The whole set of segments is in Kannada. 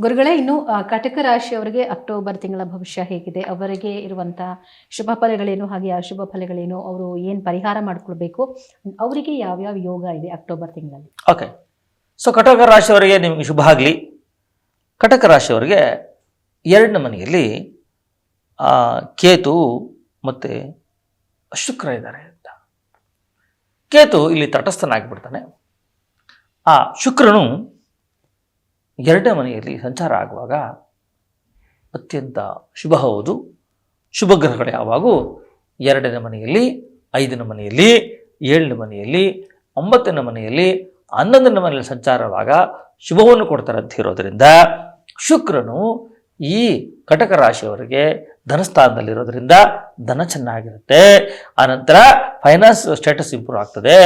ಗುರುಗಳೇ, ಇನ್ನು ಕಟಕ ರಾಶಿಯವರಿಗೆ ಅಕ್ಟೋಬರ್ ತಿಂಗಳ ಭವಿಷ್ಯ ಹೇಗಿದೆ? ಅವರಿಗೆ ಇರುವಂತಹ ಶುಭ ಫಲಗಳೇನು, ಹಾಗೆ ಅಶುಭ ಫಲಗಳೇನು, ಅವರು ಏನು ಪರಿಹಾರ ಮಾಡ್ಕೊಳ್ಬೇಕು? ಅವರಿಗೆ ಯಾವ್ಯಾವ ಯೋಗ ಇದೆ ಅಕ್ಟೋಬರ್ ತಿಂಗಳಲ್ಲಿ? ಓಕೆ ಸೊ ಕಟಕ ರಾಶಿಯವರಿಗೆ ನಿಮಗೆ ಶುಭ ಆಗಲಿ. ಕಟಕ ರಾಶಿಯವರಿಗೆ ಎರಡನೇ ಮನೆಯಲ್ಲಿ ಕೇತು ಮತ್ತು ಶುಕ್ರ ಇದ್ದಾರೆ ಅಂತ. ಕೇತು ಇಲ್ಲಿ ತಟಸ್ಥನಾಗಿಬಿಡ್ತಾನೆ. ಆ ಶುಕ್ರನು ಎರಡನೇ ಮನೆಯಲ್ಲಿ ಸಂಚಾರ ಆಗುವಾಗ ಅತ್ಯಂತ ಶುಭ ಹೌದು, ಶುಭ ಗ್ರಹಗಳು ಯಾವಾಗೂ ಎರಡನೇ ಮನೆಯಲ್ಲಿ, ಐದನೇ ಮನೆಯಲ್ಲಿ, ಏಳನೇ ಮನೆಯಲ್ಲಿ, ಒಂಬತ್ತನೇ ಮನೆಯಲ್ಲಿ, ಹನ್ನೊಂದನೇ ಮನೆಯಲ್ಲಿ ಸಂಚಾರವಾಗ ಶುಭವನ್ನು ಕೊಡ್ತಾರೆ ಇರೋದ್ರಿಂದ ಶುಕ್ರನು ಈ ಕಟಕ ರಾಶಿಯವರಿಗೆ ಧನಸ್ಥಾನದಲ್ಲಿರೋದ್ರಿಂದ ಧನ ಚೆನ್ನಾಗಿರುತ್ತೆ. ಆನಂತರ ಫೈನಾನ್ಸ್ ಸ್ಟೇಟಸ್ ಇಂಪ್ರೂವ್ ಆಗ್ತದೆ,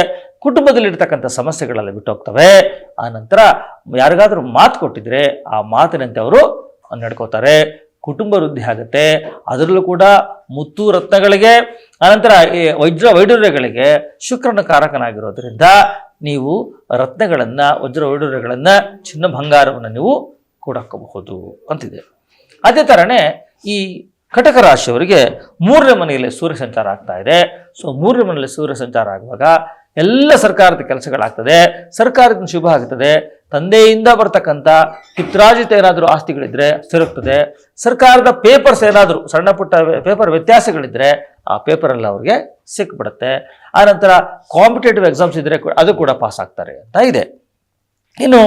ಕುಟುಂಬದಲ್ಲಿರ್ತಕ್ಕಂಥ ಸಮಸ್ಯೆಗಳೆಲ್ಲ ಬಿಟ್ಟು ಹೋಗ್ತವೆ ಆನಂತರ ಯಾರಿಗಾದರೂ ಮಾತು ಕೊಟ್ಟಿದ್ರೆ ಆ ಮಾತಿನಂತೆ ಅವರು ನಡ್ಕೋತಾರೆ. ಕುಟುಂಬ ವೃದ್ಧಿ ಆಗುತ್ತೆ. ಅದರಲ್ಲೂ ಕೂಡ ಮುತ್ತು ರತ್ನಗಳಿಗೆ ಆನಂತರ ಈ ವಜ್ರ ವೈಡೂರ್ಯಗಳಿಗೆ ಶುಕ್ರನ ಕಾರಕನಾಗಿರೋದ್ರಿಂದ ನೀವು ರತ್ನಗಳನ್ನು, ವಜ್ರ ವೈಡೂರ್ಯಗಳನ್ನು ಚಿನ್ನ ಬಂಗಾರವನ್ನು ನೀವು ಕೊಡಕ್ಕಬಹುದು ಅಂತಿದೆ. ಅದೇ ಥರನೇ ಈ ಕಟಕ ರಾಶಿಯವರಿಗೆ ಮೂರನೇ ಮನೆಯಲ್ಲಿ ಸೂರ್ಯ ಸಂಚಾರ ಆಗ್ತಾ ಇದೆ. ಸೊ ಮೂರನೇ ಮನೆಯಲ್ಲಿ ಸೂರ್ಯ ಸಂಚಾರ ಆಗುವಾಗ ಎಲ್ಲ ಸರ್ಕಾರದ ಕೆಲಸಗಳಾಗ್ತದೆ. ಸರ್ಕಾರದಿಂದ ಶುಭ ಆಗ್ತದೆ. ತಂದೆಯಿಂದ ಬರ್ತಕ್ಕಂಥ ಪಿತ್ರಾಜಿತ ಏನಾದರೂ ಆಸ್ತಿಗಳಿದ್ರೆ ಸಿರುತ್ತದೆ. ಸರ್ಕಾರದ ಪೇಪರ್ಸ್ ಏನಾದರೂ ಸಣ್ಣ ಪುಟ್ಟ ಪೇಪರ್ ವ್ಯತ್ಯಾಸಗಳಿದ್ರೆ ಆ ಪೇಪರಲ್ಲಿ ಅವ್ರಿಗೆ ಸಿಕ್ಬಿಡುತ್ತೆ. ಆನಂತರ ಕಾಂಪಿಟೇಟಿವ್ ಎಕ್ಸಾಮ್ಸ್ ಇದ್ರೆ ಅದು ಕೂಡ ಪಾಸ್ ಆಗ್ತಾರೆ ಅಂತ ಇದೆ. ಇನ್ನು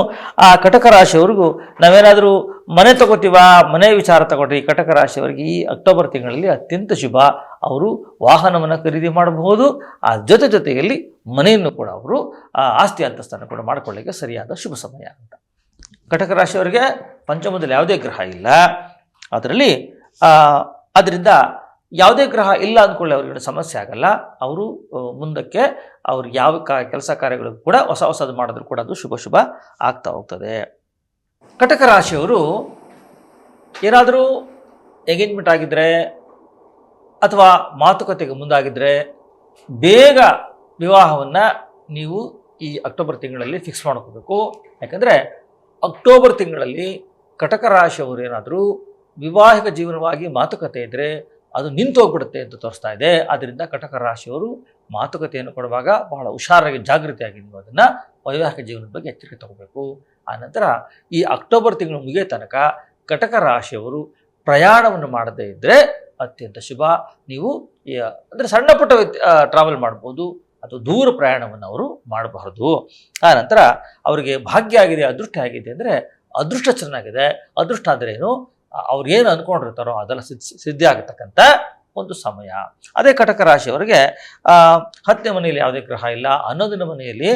ಆ ಕಟಕ ರಾಶಿಯವರಿಗೂ ನಾವೇನಾದರೂ ಮನೆ ತಗೋತೀವ? ಮನೆ ವಿಚಾರ ತಗೊಂಡ್ರೆ ಈ ಕಟಕ ರಾಶಿಯವರಿಗೆ ಈ ಅಕ್ಟೋಬರ್ ತಿಂಗಳಲ್ಲಿ ಅತ್ಯಂತ ಶುಭ. ಅವರು ವಾಹನವನ್ನು ಖರೀದಿ ಮಾಡಬಹುದು. ಆ ಜೊತೆ ಜೊತೆಯಲ್ಲಿ ಮನೆಯನ್ನು ಕೂಡ ಅವರು ಆಸ್ತಿ ಅಂತಸ್ತನ್ನು ಕೂಡ ಮಾಡಿಕೊಳ್ಳಿಕ್ಕೆ ಸರಿಯಾದ ಶುಭ ಸಮಯ ಅಂತ. ಕಟಕ ರಾಶಿಯವರಿಗೆ ಪಂಚಮದಲ್ಲಿ ಯಾವುದೇ ಗ್ರಹ ಇಲ್ಲ. ಅದರಲ್ಲಿ ಅದರಿಂದ ಯಾವುದೇ ಗ್ರಹ ಇಲ್ಲ ಅಂದ್ಕೊಳ್ಳಿ ಅವ್ರಿಗೆ ಸಮಸ್ಯೆ ಆಗಲ್ಲ. ಅವರು ಮುಂದಕ್ಕೆ ಅವ್ರು ಯಾವ ಕೆಲಸ ಕಾರ್ಯಗಳು ಕೂಡ ಹೊಸ ಹೊಸದು ಮಾಡಿದ್ರು ಕೂಡ ಅದು ಶುಭ ಶುಭ ಆಗ್ತಾ ಹೋಗ್ತದೆ. ಕಟಕ ರಾಶಿಯವರು ಏನಾದರೂ ಎಂಗೇಜ್ಮೆಂಟ್ ಆಗಿದ್ದರೆ ಅಥವಾ ಮಾತುಕತೆಗೆ ಮುಂದಾಗಿದ್ದರೆ ಬೇಗ ವಿವಾಹವನ್ನು ನೀವು ಈ ಅಕ್ಟೋಬರ್ ತಿಂಗಳಲ್ಲಿ ಫಿಕ್ಸ್ ಮಾಡ್ಕೋಬೇಕು. ಯಾಕಂದರೆ ಅಕ್ಟೋಬರ್ ತಿಂಗಳಲ್ಲಿ ಕಟಕ ರಾಶಿಯವರು ಏನಾದರೂ ವಿವಾಹಿಕ ಜೀವನವಾಗಿ ಮಾತುಕತೆ ಇದ್ದರೆ ಅದು ನಿಂತು ಹೋಗ್ಬಿಡುತ್ತೆ ಅಂತ ತೋರಿಸ್ತಾ ಇದೆ. ಆದ್ದರಿಂದ ಕಟಕ ರಾಶಿಯವರು ಮಾತುಕತೆಯನ್ನು ಕೊಡುವಾಗ ಬಹಳ ಹುಷಾರಾಗಿ ಜಾಗೃತಿಯಾಗಿ ನೀವು ಅದನ್ನು ವೈವಾಹಿಕ ಜೀವನದ ಬಗ್ಗೆ ಎಚ್ಚರಿಕೆ ತಗೋಬೇಕು. ಆನಂತರ ಈ ಅಕ್ಟೋಬರ್ ತಿಂಗಳು ಮುಗಿಯೋ ತನಕ ಕಟಕ ರಾಶಿಯವರು ಪ್ರಯಾಣವನ್ನು ಮಾಡದೇ ಇದ್ದರೆ ಅತ್ಯಂತ ಶುಭ. ನೀವು ಅಂದರೆ ಸಣ್ಣ ಪುಟ್ಟ ಟ್ರಾವೆಲ್ ಮಾಡ್ಬೋದು. ಅಥವಾ ದೂರ ಪ್ರಯಾಣವನ್ನು ಅವರು ಮಾಡಬಾರದು. ಆನಂತರ ಅವರಿಗೆ ಭಾಗ್ಯ ಆಗಿದೆ, ಅದೃಷ್ಟ ಆಗಿದೆ ಅಂದರೆ ಅದೃಷ್ಟ ಚೆನ್ನಾಗಿದೆ. ಅದೃಷ್ಟ ಅಂದರೆ ಏನು? ಅವ್ರು ಏನು ಅಂದ್ಕೊಂಡಿರ್ತಾರೋ ಅದೆಲ್ಲ ಸಿದ್ಧ ಸಿದ್ಧಿ ಆಗತಕ್ಕಂಥ ಒಂದು ಸಮಯ. ಅದೇ ಕಟಕ ರಾಶಿಯವರಿಗೆ ಹತ್ತನೇ ಮನೆಯಲ್ಲಿ ಯಾವುದೇ ಗ್ರಹ ಇಲ್ಲ, ಹನ್ನೊಂದನೇ ಮನೆಯಲ್ಲಿ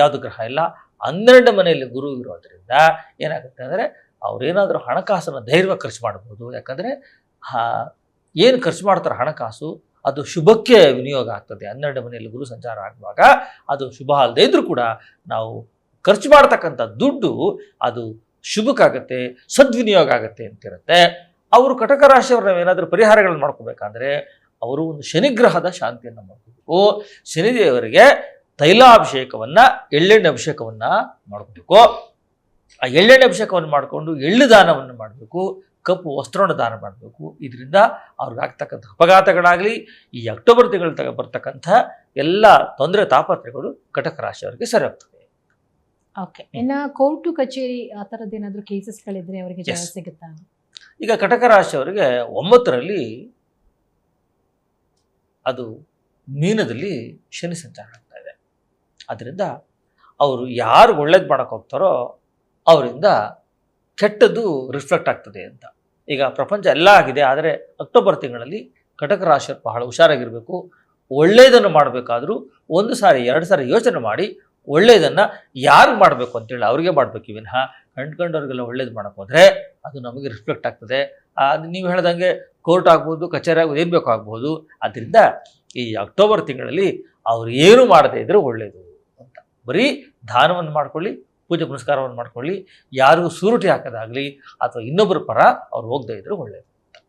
ಯಾವುದು ಗ್ರಹ ಇಲ್ಲ, ಹನ್ನೆರಡು ಮನೆಯಲ್ಲಿ ಗುರು ಇರೋದ್ರಿಂದ ಏನಾಗುತ್ತೆ ಅಂದರೆ ಅವ್ರೇನಾದರೂ ಹಣಕಾಸನ್ನು ಧೈರ್ಯ ಖರ್ಚು ಮಾಡ್ಬೋದು. ಯಾಕಂದರೆ ಏನು ಖರ್ಚು ಮಾಡ್ತಾರೆ ಹಣಕಾಸು, ಅದು ಶುಭಕ್ಕೆ ವಿನಿಯೋಗ ಆಗ್ತದೆ. ಹನ್ನೆರಡು ಮನೆಯಲ್ಲಿ ಗುರು ಸಂಚಾರ ಆಗುವಾಗ ಅದು ಶುಭ ಅಲ್ಲದೆ ಇದ್ದರೂ ಕೂಡ ನಾವು ಖರ್ಚು ಮಾಡ್ತಕ್ಕಂಥ ದುಡ್ಡು ಅದು ಶುಭಕ್ಕಾಗತ್ತೆ ಸದ್ವಿನಿಯೋಗ ಆಗುತ್ತೆ ಅಂತಿರುತ್ತೆ. ಅವರು ಕಟಕ ರಾಶಿಯವರು ನಾವೇನಾದರೂ ಪರಿಹಾರಗಳನ್ನು ಮಾಡ್ಕೋಬೇಕಾದ್ರೆ ಅವರು ಒಂದು ಶನಿಗ್ರಹದ ಶಾಂತಿಯನ್ನು ಮಾಡ್ಕೋಬೇಕು. ಶನಿದೇವರಿಗೆ ತೈಲಾಭಿಷೇಕವನ್ನು, ಎಳ್ಳೆಣ್ಣೆ ಅಭಿಷೇಕವನ್ನು ಮಾಡ್ಕೋಬೇಕು. ಆ ಎಳ್ಳೆಣ್ಣೆ ಅಭಿಷೇಕವನ್ನು ಮಾಡಿಕೊಂಡು ಎಳ್ಳು ದಾನವನ್ನು ಮಾಡಬೇಕು, ಕಪ್ಪು ವಸ್ತ್ರವನ್ನು ದಾನ ಮಾಡಬೇಕು. ಇದರಿಂದ ಅವ್ರಿಗೆ ಆಗ್ತಕ್ಕಂಥ ಅಪಘಾತಗಳಾಗಲಿ, ಈ ಅಕ್ಟೋಬರ್ ತಿಂಗಳು ತಗ ಬರ್ತಕ್ಕಂಥ ಎಲ್ಲ ತೊಂದರೆ ತಾಪತ್ರೆಗಳು ಕಟಕ ರಾಶಿಯವರಿಗೆ ಸರಿ ಹೋಗ್ತವೆ ಓಕೆ ಇನ್ನ ಕೋರ್ಟು ಕಚೇರಿ ಆ ಥರದ್ದು ಏನಾದರೂ ಕೇಸಸ್ಗಳಿದ್ರೆ ಅವರಿಗೆ ಜಯ Yes. ಸಿಗುತ್ತಾ? ಈಗ ಕಟಕ ರಾಶಿಯವರಿಗೆ ಒಂಬತ್ತರಲ್ಲಿ ಅದು ಮೀನದಲ್ಲಿ ಶನಿ ಸಂಚಾರ ಆಗ್ತಾ ಇದೆ. ಅದರಿಂದ ಅವರು ಯಾರು ಒಳ್ಳೇದು ಮಾಡಕ್ಕೆ ಹೋಗ್ತಾರೋ ಅವರಿಂದ ಕೆಟ್ಟದ್ದು ರಿಫ್ಲೆಕ್ಟ್ ಆಗ್ತದೆ ಅಂತ. ಈಗ ಪ್ರಪಂಚ ಎಲ್ಲ ಆಗಿದೆ ಆದರೆ ಅಕ್ಟೋಬರ್ ತಿಂಗಳಲ್ಲಿ ಕಟಕ ರಾಶಿಯವರು ಬಹಳ ಹುಷಾರಾಗಿರಬೇಕು. ಒಳ್ಳೆಯದನ್ನು ಮಾಡಬೇಕಾದ್ರೂ ಒಂದು ಸಾರಿ ಎರಡು ಸಾರಿ ಯೋಚನೆ ಮಾಡಿ ಒಳ್ಳೆಯದನ್ನು ಯಾರಿಗೆ ಮಾಡಬೇಕು ಅಂತೇಳಿ ಅವ್ರಿಗೆ ಮಾಡಬೇಕು ವಿನಃ ಕಂಡ್ಕೊಂಡವ್ರಿಗೆಲ್ಲ ಒಳ್ಳೇದು ಮಾಡಕ್ಕೆ ಹೋದರೆ ಅದು ನಮಗೆ ರಿಫ್ಲೆಕ್ಟ್ ಆಗ್ತದೆ. ಅದು ನೀವು ಹೇಳ್ದಂಗೆ ಕೋರ್ಟ್ ಆಗ್ಬೋದು, ಕಚೇರಿ ಆಗ್ಬೋದು, ಏನು ಬೇಕು ಆಗ್ಬೋದು. ಅದರಿಂದ ಈ ಅಕ್ಟೋಬರ್ ತಿಂಗಳಲ್ಲಿ ಅವ್ರು ಏನು ಮಾಡದೇ ಇದ್ರೆ ಒಳ್ಳೆಯದು ಅಂತ. ಬರೀ ದಾನವನ್ನು ಮಾಡ್ಕೊಳ್ಳಿ, ಪೂಜೆ ಪುನಸ್ಕಾರವನ್ನು ಮಾಡ್ಕೊಳ್ಳಿ, ಯಾರಿಗೂ ಸೂರುಟಿ ಹಾಕೋದಾಗಲಿ ಅಥವಾ ಇನ್ನೊಬ್ಬರ ಪರ ಅವ್ರು ಹೋಗದೇ ಇದ್ರೆ ಒಳ್ಳೆಯದು